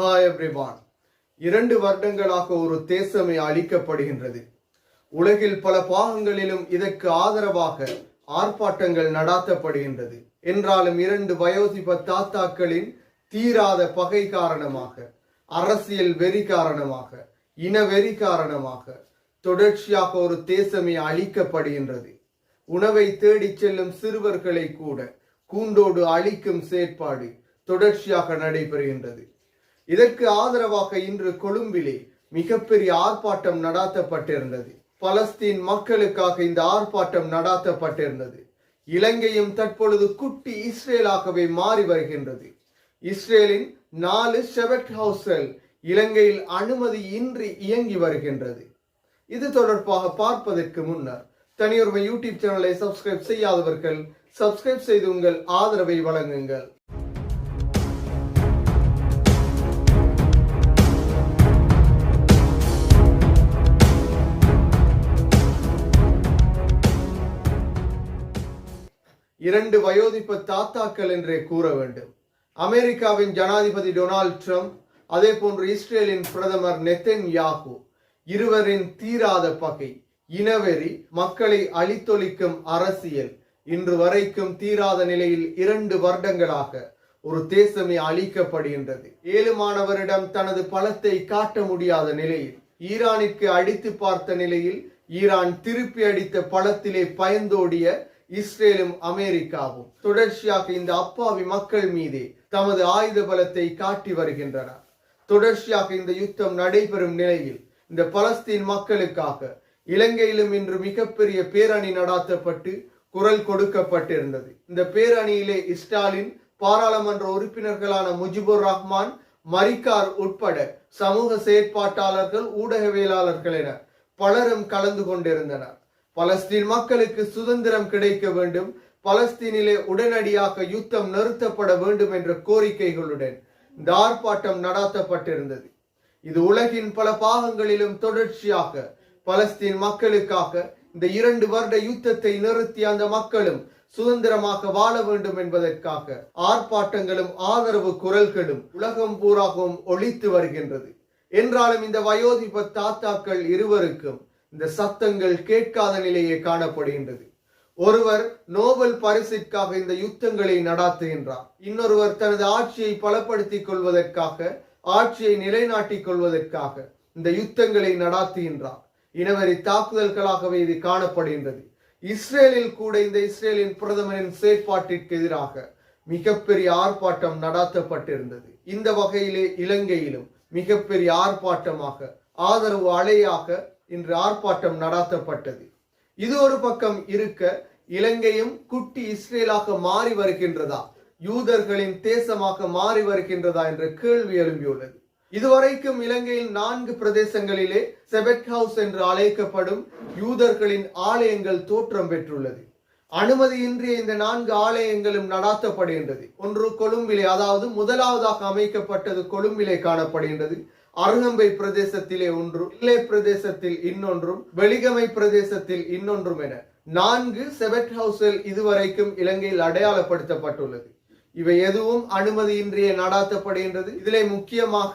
Hi everyone இரண்டு வருடங்களாக ஒரு தேசமே அளிக்கப்படுகின்றது உலகில் பல பாகங்களிலும் இதற்கு ஆதரவாக ஆர்ப்பாட்டங்கள் நடாத்தப்படுகின்றது. என்றாலும் இரண்டு வயோதிப தாத்தாக்களின் தீராத பகை காரணமாக அரசியல் வெறி காரணமாக இன வெறி காரணமாக தொடர்ச்சியாக ஒரு தேசமே அழிக்கப்படுகின்றது. உணவை தேடிச் செல்லும் சிறுவர்களை கூட கூண்டோடு அழிக்கும் செயற்பாடு தொடர்ச்சியாக நடைபெறுகின்றது. இதற்கு ஆதரவாக இன்று கொழும்பிலே மிகப்பெரிய ஆர்ப்பாட்டம் நடாத்தப்பட்டிருந்தது. பலஸ்தீன் மக்களுக்காக இந்த ஆர்ப்பாட்டம் நடாத்தப்பட்டிருந்தது. இலங்கையும் தற்பொழுது குட்டி இஸ்ரேலாகவே மாறி வருகின்றது. இஸ்ரேலின் நாலு ஷெவட் ஹவுஸ்கள் இலங்கையில் அனுமதி இன்றி இயங்கி வருகின்றது. இது தொடர்பாக பார்ப்பதற்கு முன்னர் தனியொருமை யூடியூப் சேனலை சப்ஸ்கிரைப் செய்யாதவர்கள் சப்ஸ்கிரைப் செய்து உங்கள் ஆதரவை வழங்குங்கள். இரண்டு வயோதிப தாத்தாக்கள் என்றே கூற வேண்டும். அமெரிக்காவின் ஜனாதிபதி டொனால்ட் ட்ரம்ப் அதே போன்று இஸ்ரேலின் பிரதமர் நெத்தன் யாகு இருவரின் தீராத பகை இனவெறி மக்களை அழித்தொழிக்கும் அரசியல் இன்று வரைக்கும் தீராத நிலையில் இரண்டு வருடங்களாக ஒரு தேசமே அழிக்கப்படுகின்றது. ஏழுமானவரிடம் தனது பலத்தை காட்ட முடியாத நிலையில் ஈரானிற்கு அடித்து பார்த்த நிலையில் ஈரான் திருப்பி அடித்த பலத்திலே பயந்தோடிய இஸ்ரேலும் அமெரிக்காவும் தொடர்ச்சியாக இந்த அப்பாவி மக்கள் மீது தமது ஆயுத பலத்தை காட்டி வருகின்றனர் தொடர்ச்சியாக இந்த யுத்தம் நடைபெறும் நிலையில் இந்த பலஸ்தீன் மக்களுக்காக இலங்கையிலும் இன்று மிகப்பெரிய பேரணி நடாத்தப்பட்டு குரல் கொடுக்கப்பட்டிருந்தது. இந்த பேரணியிலே ஸ்டாலின் பாராளுமன்ற உறுப்பினர்களான முஜிபுர் ரஹ்மான் மரிக்கார் உட்பட சமூக செயற்பாட்டாளர்கள் ஊடகவியலாளர்கள் என பலரும் கலந்து கொண்டிருந்தனர். பலஸ்தீன் மக்களுக்கு சுதந்திரம் கிடைக்க வேண்டும். பலஸ்தீனிலே உடனடியாக யுத்தம் நிறுத்தப்பட வேண்டும் என்ற கோரிக்கைகளுடன் இந்த ஆர்ப்பாட்டம் நடாத்தப்பட்டிருந்தது. இது உலகின் பல பாகங்களிலும் தொடர்ச்சியாக பலஸ்தீன் மக்களுக்காக இந்த இரண்டு வருட யுத்தத்தை நிறுத்தி அந்த மக்களும் சுதந்திரமாக வாழ வேண்டும் என்பதற்காக ஆர்ப்பாட்டங்களும் ஆதரவு குரல்களும் உலகம் பூராகவும் ஒழித்து வருகின்றது. என்றாலும் இந்த வயோதிப தாத்தாக்கள் இருவருக்கும் இந்த சத்தங்கள் கேட்காத நிலையே காணப்படுகின்றது. ஒருவர் நோபல் பரிசிற்காக இந்த யுத்தங்களை நடாத்துகின்றார். இன்னொருவர் தனது ஆட்சியை பலப்படுத்திக் கொள்வதற்காக ஆட்சியை நிலைநாட்டிக் கொள்வதற்காக இந்த யுத்தங்களை நடாத்துகின்றார். இனவரி தாக்குதல்களாகவே இது காணப்படுகின்றது. இஸ்ரேலில் கூட இந்த இஸ்ரேலின் பிரதமரின் செயற்பாட்டிற்கு எதிராக மிகப்பெரிய ஆர்ப்பாட்டம் நடாத்தப்பட்டிருந்தது. இந்த வகையிலே இலங்கையிலும் மிகப்பெரிய ஆர்ப்பாட்டமாக ஆதரவு அலையாக இன்று ஆர்ப்பாட்டம் நடாத்தப்பட்டது. இது ஒரு பக்கம் இருக்க இலங்கையும் குட்டி இஸ்ரேலாக மாறி வருகின்றதா யூதர்களின் தேசமாக மாறி வருகின்றதா என்ற கேள்வி எழும்பியுள்ளது. இதுவரைக்கும் இலங்கையில் நான்கு பிரதேசங்களிலே செபெட் ஹவுஸ் என்று அழைக்கப்படும் யூதர்களின் ஆலயங்கள் தோற்றம் பெற்றுள்ளது. அனுமதியின்றி இந்த நான்கு ஆலயங்களும் நடாத்தப்படுகின்றது. ஒன்று கொழும்பிலே அதாவது முதலாவதாக அமைக்கப்பட்டது கொழும்பிலே காணப்படுகின்றது. அருகம்பை பிரதேசத்திலே ஒன்று இல்லை பிரதேசத்தில் இன்னொன்றும் வெளிகமை பிரதேசத்தில் இன்னொன்றும் என நான்கு செபெட் ஹவுஸில் இதுவரைக்கும் இலங்கையில் அடையாளப்படுத்தப்பட்டுள்ளது. இவை எதுவும் அனுமதியின்றியே நடாத்தப்படுகின்றது. இதிலே முக்கியமாக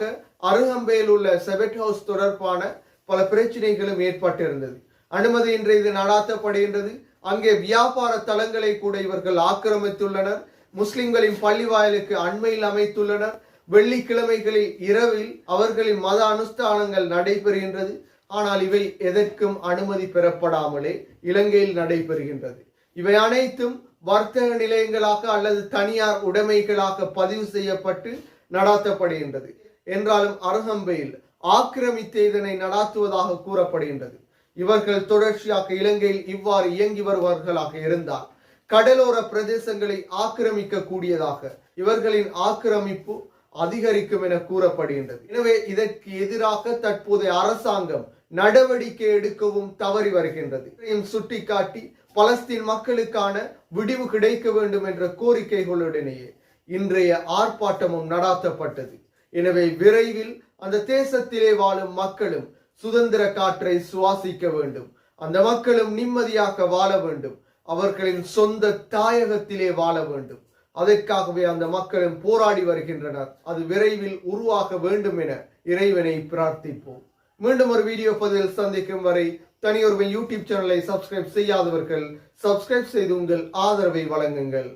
அருகம்பையில் உள்ள செபெட் ஹவுஸ் தொடர்பான பல பிரச்சனைகளும் ஏற்பட்டிருந்தது. அனுமதியின்றி இது நடாத்தப்படுகின்றது. அங்கே வியாபார தலங்களை கூட இவர்கள் ஆக்கிரமித்துள்ளனர். முஸ்லிம்களின் பள்ளி வாயிலுக்கு அண்மையில் அமைத்துள்ளனர். வெள்ளிக்கிழமைகளில் இரவில் அவர்களின் மத அனுஷ்டானங்கள் நடைபெறுகின்றது. ஆனால் இவை எதற்கும் அனுமதி பெறப்படாமலே இலங்கையில் நடைபெறுகின்றது. இவை அனைத்தும் வர்த்தக நிலையங்களாக அல்லது தனியார் உடைமைகளாக பதிவு செய்யப்பட்டு நடாத்தப்படுகின்றது. என்றாலும் அருகம்பையில் ஆக்கிரமித்து இதனை நடாத்துவதாக கூறப்படுகின்றது. இவர்கள் தொடர்ச்சியாக இலங்கையில் இவ்வாறு இயங்கி வருபவர்களாக இருந்தால் கடலோர பிரதேசங்களை ஆக்கிரமிக்க கூடியதாக இவர்களின் ஆக்கிரமிப்பு அதிகரிக்கும் என கூறப்படுகின்றது. எனவே இதற்கு எதிராக தற்போதைய அரசாங்கம் நடவடிக்கை எடுக்கவும் தவறி வருகின்றது. இதையும் சுட்டிக்காட்டி பலஸ்தீன் மக்களுக்கான விடிவு கிடைக்க வேண்டும் என்ற கோரிக்கைகளுடனேயே இன்றைய ஆர்ப்பாட்டமும் நடாத்தப்பட்டது. எனவே விரைவில் அந்த தேசத்திலே வாழும் மக்களும் சுதந்திர காற்றை சுவாசிக்க வேண்டும். அந்த மக்களும் நிம்மதியாக வாழ வேண்டும். அவர்களின் சொந்த தாயகத்திலே வாழ வேண்டும். அதற்காகவே அந்த மக்களும் போராடி வருகின்றனர். அது விரைவில் உருவாக வேண்டும் என இறைவனை பிரார்த்திப்போம். மீண்டும் ஒரு வீடியோ பதிவில் சந்திக்கும் வரை தனியொருவன் யூடியூப் சேனலை சப்ஸ்கிரைப் செய்யாதவர்கள் சப்ஸ்கிரைப் செய்து உங்கள் ஆதரவை வழங்குங்கள்.